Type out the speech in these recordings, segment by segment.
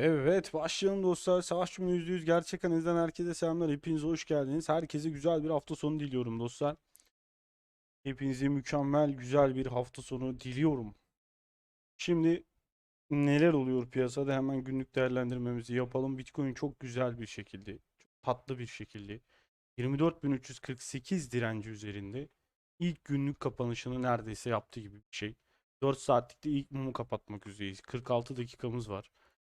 Evet başlayalım dostlar. Savaş Cumhur %100 gerçek analizden herkese selamlar. Hepinize hoş geldiniz. Herkese güzel bir hafta sonu diliyorum dostlar. Hepinize mükemmel güzel bir hafta sonu diliyorum. Şimdi neler oluyor piyasada hemen günlük değerlendirmemizi yapalım. Bitcoin çok güzel bir şekilde, çok tatlı bir şekilde 24.348 direnci üzerinde ilk günlük kapanışını neredeyse yaptığı gibi bir şey. 4 saatlikte ilk mumu kapatmak üzereyiz. 46 dakikamız var.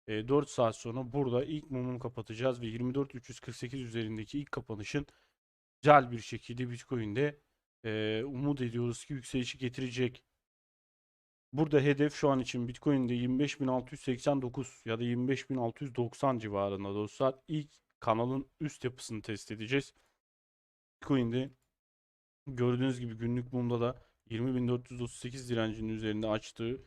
E, 4 saat sonra burada ilk mumu kapatacağız ve 24.348 üzerindeki ilk kapanışın güzel bir şekilde Bitcoin'de e, umut ediyoruz ki yükselişi getirecek. Burada hedef şu an için Bitcoin'de 25.689 ya da 25.690 civarında dostlar. İlk kanalın üst yapısını test edeceğiz. Bitcoin'de gördüğünüz gibi günlük mumda da 20.438 direncinin üzerinde açtığı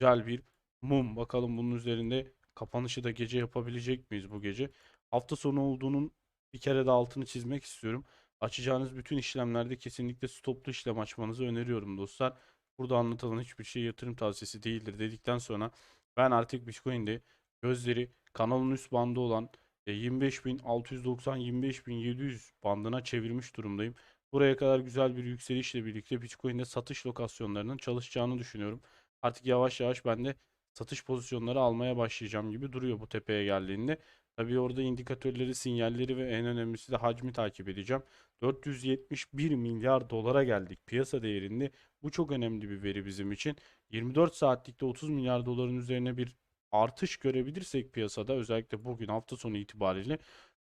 güzel bir mum. Bakalım bunun üzerinde kapanışı da gece yapabilecek miyiz bu gece? Hafta sonu olduğunun bir kere de altını çizmek istiyorum. Açacağınız bütün işlemlerde kesinlikle stoplu işlem açmanızı öneriyorum dostlar. Burada anlatılan hiçbir şey yatırım tavsiyesi değildir dedikten sonra ben artık Bitcoin'de gözleri kanalın üst bandı olan 25.690-25.700 bandına çevirmiş durumdayım. Buraya kadar güzel bir yükselişle birlikte Bitcoin'de satış lokasyonlarının çalışacağını düşünüyorum. Artık yavaş yavaş ben de satış pozisyonları almaya başlayacağım gibi duruyor bu tepeye geldiğinde. Tabii orada indikatörleri, sinyalleri ve en önemlisi de hacmi takip edeceğim. 471 milyar dolara geldik piyasa değerinde. Bu çok önemli bir veri bizim için. 24 saatlikte 30 milyar doların üzerine bir artış görebilirsek piyasada özellikle bugün hafta sonu itibariyle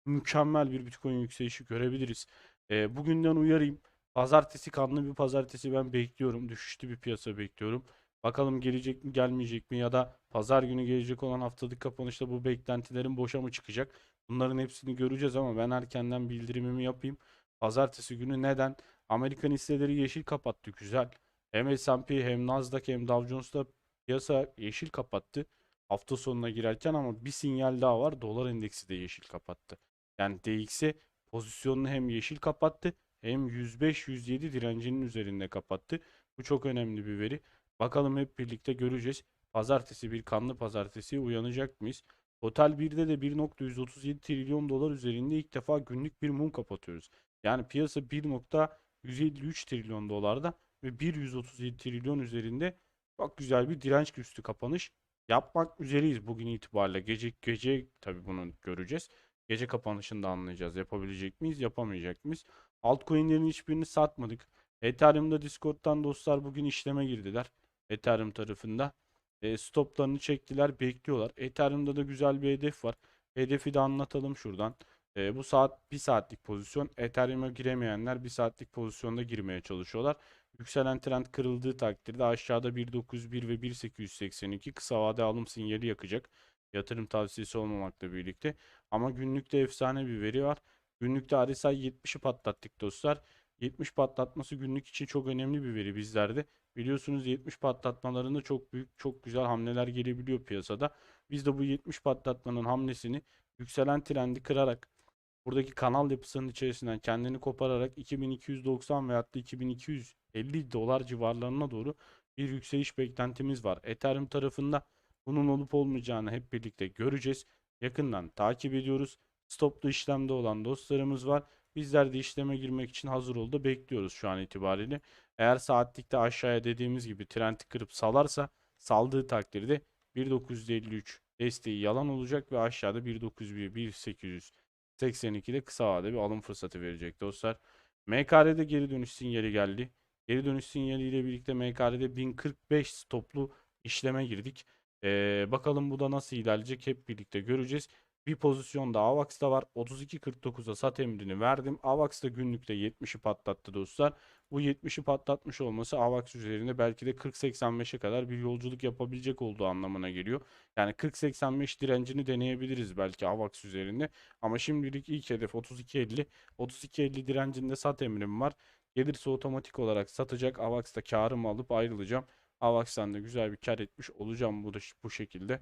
mükemmel bir Bitcoin yükselişi görebiliriz. E, bugünden uyarayım. Pazartesi kanlı bir pazartesi ben bekliyorum. Düşüşlü bir piyasa bekliyorum. Bakalım gelecek mi gelmeyecek mi ya da pazar günü gelecek olan haftalık kapanışta bu beklentilerin boşa mı çıkacak? Bunların hepsini göreceğiz ama ben erkenden bildirimimi yapayım. Pazartesi günü neden? Amerikan hisseleri yeşil kapattı güzel. Hem S&P hem Nasdaq hem Dow Jones'ta piyasa yeşil kapattı. Hafta sonuna girerken ama bir sinyal daha var. Dolar endeksi de yeşil kapattı. Yani DX'i pozisyonunu hem yeşil kapattı hem 105-107 direncinin üzerinde kapattı. Bu çok önemli bir veri. Bakalım hep birlikte göreceğiz. Pazartesi bir kanlı pazartesi uyanacak mıyız? Total 1'de de 1.137 trilyon dolar üzerinde ilk defa günlük bir mum kapatıyoruz. Yani piyasa 1.153 trilyon dolarda ve 1.137 trilyon üzerinde çok güzel bir direnç üstü kapanış yapmak üzereyiz bugün itibariyle. Gece gece tabii bunu göreceğiz. Gece kapanışında anlayacağız. Yapabilecek miyiz, yapamayacak mıyız? Altcoin'lerin hiçbirini satmadık. Ethereum'da Discord'dan dostlar bugün işleme girdiler. Ethereum tarafında. E, stoplarını çektiler, bekliyorlar. Ethereum'da da güzel bir hedef var. Hedefi de anlatalım şuradan. E, bu saat bir saatlik pozisyon. Ethereum'a giremeyenler bir saatlik pozisyonda girmeye çalışıyorlar. Yükselen trend kırıldığı takdirde aşağıda 1.901 ve 1.882 kısa vade alım sinyali yakacak. Yatırım tavsiyesi olmamakla birlikte. Ama günlükte efsane bir veri var. Günlükte RSI 70'i patlattık dostlar. 70 patlatması günlük için çok önemli bir veri bizlerde. Biliyorsunuz 70 patlatmalarında çok büyük, çok güzel hamleler gelebiliyor piyasada. Biz de bu 70 patlatmanın hamlesini yükselen trendi kırarak buradaki kanal yapısının içerisinden kendini kopararak 2290 veyahut da 2250 dolar civarlarına doğru bir yükseliş beklentimiz var. Ethereum tarafında bunun olup olmayacağını hep birlikte göreceğiz. Yakından takip ediyoruz. Stoplu işlemde olan dostlarımız var. Bizler de işleme girmek için hazır oldu. Bekliyoruz şu an itibariyle. Eğer saatlikte aşağıya dediğimiz gibi trend kırıp salarsa saldığı takdirde 1953 desteği yalan olacak ve aşağıda 1901 1882'de kısa vadede bir alım fırsatı verecek dostlar. MKR'de geri dönüş sinyali geldi. Geri dönüş sinyaliyle birlikte MKR'de 1045 stoplu işleme girdik. Ee, bakalım bu da nasıl ilerleyecek hep birlikte göreceğiz. Bir pozisyonda AVAX'da var. 32.49'a sat emrini verdim. AVAX da günlükte 70'i patlattı dostlar. Bu 70'i patlatmış olması AVAX üzerinde belki de 40-85'e kadar bir yolculuk yapabilecek olduğu anlamına geliyor. Yani 40-85 direncini deneyebiliriz belki AVAX üzerinde. Ama şimdilik ilk hedef 32.50. 32.50 direncinde sat emrim var. Gelirse otomatik olarak satacak. AVAX'ta karımı alıp ayrılacağım. AVAX'tan da güzel bir kar etmiş olacağım bu da bu şekilde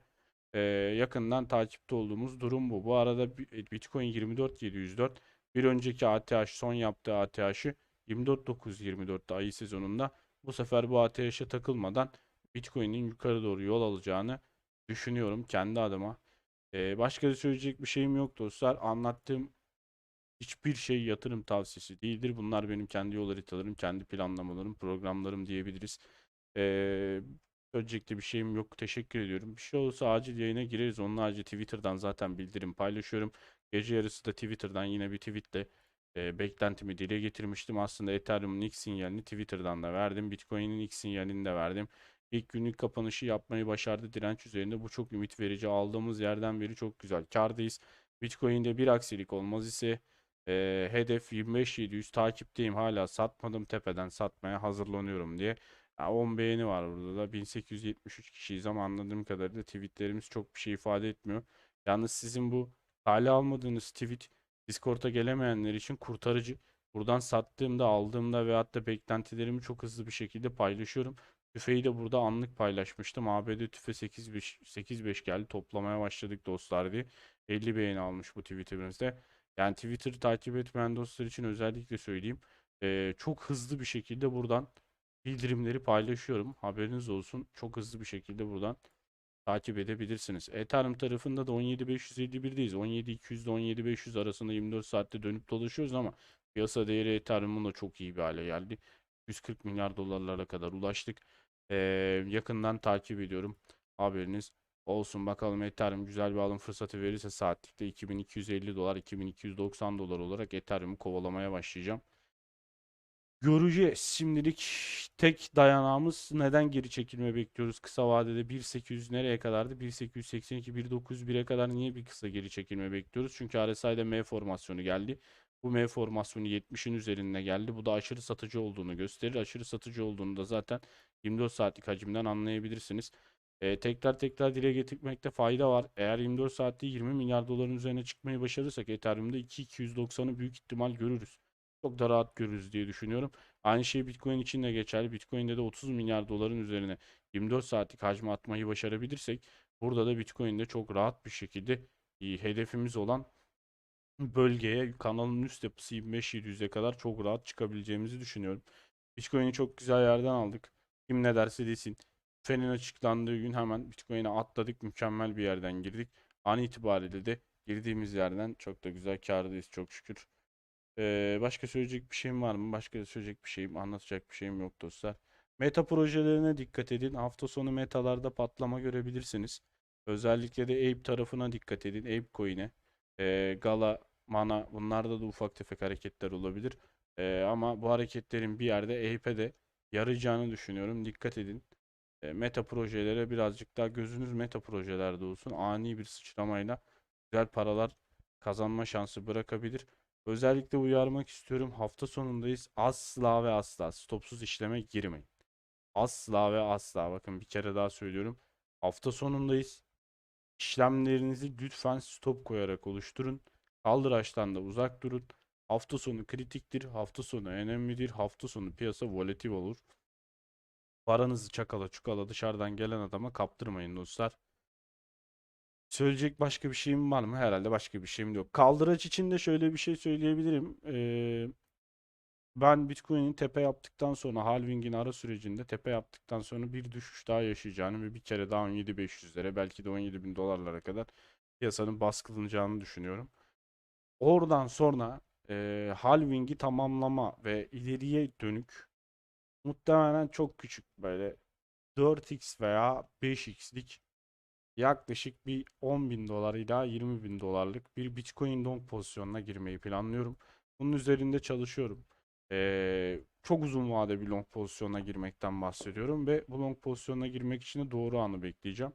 e, yakından takipte olduğumuz durum bu. Bu arada Bitcoin 24704 bir önceki ATH son yaptığı ATH'ı 24924'te ayı sezonunda bu sefer bu ATH'e takılmadan Bitcoin'in yukarı doğru yol alacağını düşünüyorum kendi adıma. Ee, başka da söyleyecek bir şeyim yok dostlar. Anlattığım hiçbir şey yatırım tavsiyesi değildir. Bunlar benim kendi yol haritalarım, kendi planlamalarım, programlarım diyebiliriz. Ee, söyleyecek de bir şeyim yok. Teşekkür ediyorum. Bir şey olursa acil yayına gireriz. Onun harici Twitter'dan zaten bildirim paylaşıyorum. Gece yarısı da Twitter'dan yine bir tweetle e, beklentimi dile getirmiştim. Aslında Ethereum'un ilk sinyalini Twitter'dan da verdim. Bitcoin'in ilk sinyalini de verdim. İlk günlük kapanışı yapmayı başardı direnç üzerinde. Bu çok ümit verici. Aldığımız yerden beri çok güzel. Kardayız. Bitcoin'de bir aksilik olmaz ise e, hedef 25.700 takipteyim. Hala satmadım. Tepeden satmaya hazırlanıyorum diye. Ya 10 beğeni var burada da. 1873 kişiyiz ama anladığım kadarıyla tweetlerimiz çok bir şey ifade etmiyor. Yalnız sizin bu hale almadığınız tweet Discord'a gelemeyenler için kurtarıcı. Buradan sattığımda, aldığımda veyahut da beklentilerimi çok hızlı bir şekilde paylaşıyorum. Tüfeği de burada anlık paylaşmıştım. ABD tüfe 8.5 8.5 geldi. Toplamaya başladık dostlar diye. 50 beğeni almış bu tweetimizde. Yani Twitter'ı takip etmeyen dostlar için özellikle söyleyeyim. Ee, çok hızlı bir şekilde buradan bildirimleri paylaşıyorum. Haberiniz olsun. Çok hızlı bir şekilde buradan takip edebilirsiniz. Ethereum tarafında da 17551'deyiz. 17200 ile 17500 arasında 24 saatte dönüp dolaşıyoruz ama piyasa değeri Ethereum'un da çok iyi bir hale geldi. 140 milyar dolarlara kadar ulaştık. Ee, yakından takip ediyorum. Haberiniz olsun. Bakalım Ethereum güzel bir alım fırsatı verirse saatlikte 2250 dolar, 2290 dolar olarak Ethereum'u kovalamaya başlayacağım. Göreceğiz. Şimdilik tek dayanağımız neden geri çekilme bekliyoruz kısa vadede 1.800 nereye kadardı? 1.882, 1.901'e kadar niye bir kısa geri çekilme bekliyoruz? Çünkü RSI'de M formasyonu geldi. Bu M formasyonu 70'in üzerinde geldi. Bu da aşırı satıcı olduğunu gösterir. Aşırı satıcı olduğunu da zaten 24 saatlik hacimden anlayabilirsiniz. Ee, tekrar tekrar dile getirmekte fayda var. Eğer 24 saatte 20 milyar doların üzerine çıkmayı başarırsak Ethereum'da 2.290'ı büyük ihtimal görürüz çok da rahat görürüz diye düşünüyorum. Aynı şey Bitcoin için de geçerli. Bitcoin'de de 30 milyar doların üzerine 24 saatlik hacmi atmayı başarabilirsek burada da Bitcoin'de çok rahat bir şekilde hedefimiz olan bölgeye kanalın üst yapısı 25-700'e kadar çok rahat çıkabileceğimizi düşünüyorum. Bitcoin'i çok güzel yerden aldık. Kim ne derse desin. Fenin açıklandığı gün hemen Bitcoin'e atladık. Mükemmel bir yerden girdik. An itibariyle de girdiğimiz yerden çok da güzel kârdayız çok şükür. Ee, başka söyleyecek bir şeyim var mı? Başka söyleyecek bir şeyim, anlatacak bir şeyim yok dostlar. Meta projelerine dikkat edin. Hafta sonu metalarda patlama görebilirsiniz. Özellikle de Ape tarafına dikkat edin. Ape coin'e. Ee, Gala, Mana bunlarda da ufak tefek hareketler olabilir. Ee, ama bu hareketlerin bir yerde Ape'e de yarayacağını düşünüyorum. Dikkat edin. Ee, meta projelere birazcık daha gözünüz meta projelerde olsun. Ani bir sıçramayla güzel paralar kazanma şansı bırakabilir. Özellikle uyarmak istiyorum. Hafta sonundayız. Asla ve asla stopsuz işleme girmeyin. Asla ve asla. Bakın bir kere daha söylüyorum. Hafta sonundayız. İşlemlerinizi lütfen stop koyarak oluşturun. Kaldıraçtan da uzak durun. Hafta sonu kritiktir. Hafta sonu önemlidir. Hafta sonu piyasa volatil olur. Paranızı çakala çukala dışarıdan gelen adama kaptırmayın dostlar. Söyleyecek başka bir şeyim var mı? Herhalde başka bir şeyim yok. Kaldıraç için de şöyle bir şey söyleyebilirim. Ee, ben Bitcoin'in tepe yaptıktan sonra halving'in ara sürecinde tepe yaptıktan sonra bir düşüş daha yaşayacağını ve bir kere daha 17.500'lere belki de 17.000 dolarlara kadar piyasanın baskılanacağını düşünüyorum. Oradan sonra e, halving'i tamamlama ve ileriye dönük muhtemelen çok küçük böyle 4x veya 5x'lik yaklaşık bir 10 bin dolar ila 20 bin dolarlık bir Bitcoin long pozisyonuna girmeyi planlıyorum. Bunun üzerinde çalışıyorum. Ee, çok uzun vade bir long pozisyona girmekten bahsediyorum ve bu long pozisyona girmek için de doğru anı bekleyeceğim.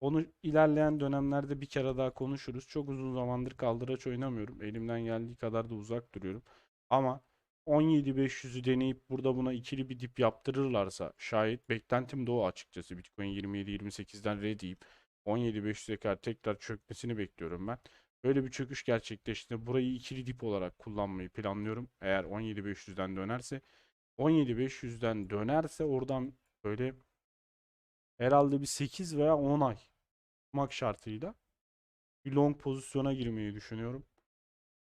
Onu ilerleyen dönemlerde bir kere daha konuşuruz. Çok uzun zamandır kaldıraç oynamıyorum. Elimden geldiği kadar da uzak duruyorum. Ama 17.500'ü deneyip burada buna ikili bir dip yaptırırlarsa şayet beklentim de o açıkçası. Bitcoin 27-28'den red deyip 17.500'e kadar tekrar çökmesini bekliyorum ben. Böyle bir çöküş gerçekleştiğinde burayı ikili dip olarak kullanmayı planlıyorum. Eğer 17.500'den dönerse 17.500'den dönerse oradan böyle herhalde bir 8 veya 10 ay tutmak şartıyla bir long pozisyona girmeyi düşünüyorum.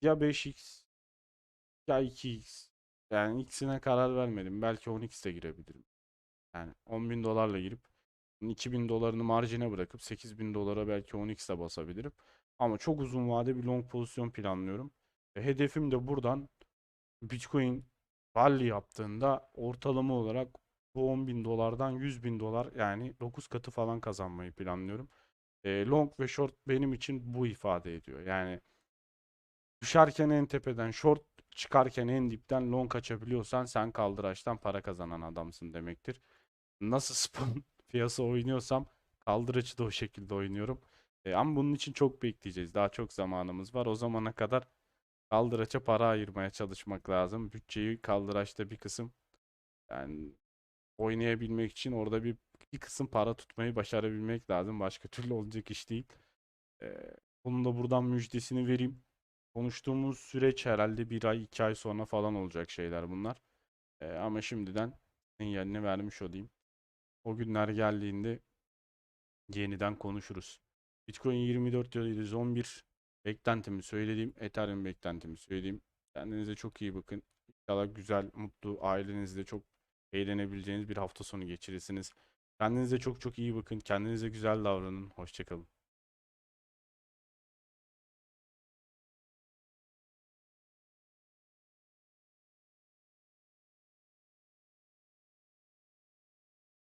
Ya 5x ya 2x. Yani ikisine karar vermedim. Belki 10x de girebilirim. Yani 10 bin dolarla girip 2000 dolarını marjine bırakıp 8000 dolara belki 10x'e basabilirim. Ama çok uzun vade bir long pozisyon planlıyorum. E, hedefim de buradan Bitcoin rally yaptığında ortalama olarak bu 10 bin dolardan 100 bin dolar yani 9 katı falan kazanmayı planlıyorum. E, long ve short benim için bu ifade ediyor. Yani düşerken en tepeden short çıkarken en dipten long açabiliyorsan sen kaldıraçtan para kazanan adamsın demektir. Nasıl spawn piyasa oynuyorsam kaldıraçı da o şekilde oynuyorum. E, ama bunun için çok bekleyeceğiz. Daha çok zamanımız var. O zamana kadar kaldıraça para ayırmaya çalışmak lazım. Bütçeyi kaldıraçta bir kısım yani oynayabilmek için orada bir, bir kısım para tutmayı başarabilmek lazım. Başka türlü olacak iş değil. E, bunun da buradan müjdesini vereyim. Konuştuğumuz süreç herhalde bir ay, iki ay sonra falan olacak şeyler bunlar. E, ama şimdiden sinyalini vermiş olayım. O günler geldiğinde yeniden konuşuruz. Bitcoin 24 ya da 111 beklentimi söylediğim, Ethereum beklentimi söylediğim. Kendinize çok iyi bakın. İnşallah güzel, mutlu, ailenizle çok eğlenebileceğiniz bir hafta sonu geçirirsiniz. Kendinize çok çok iyi bakın. Kendinize güzel davranın. Hoşçakalın.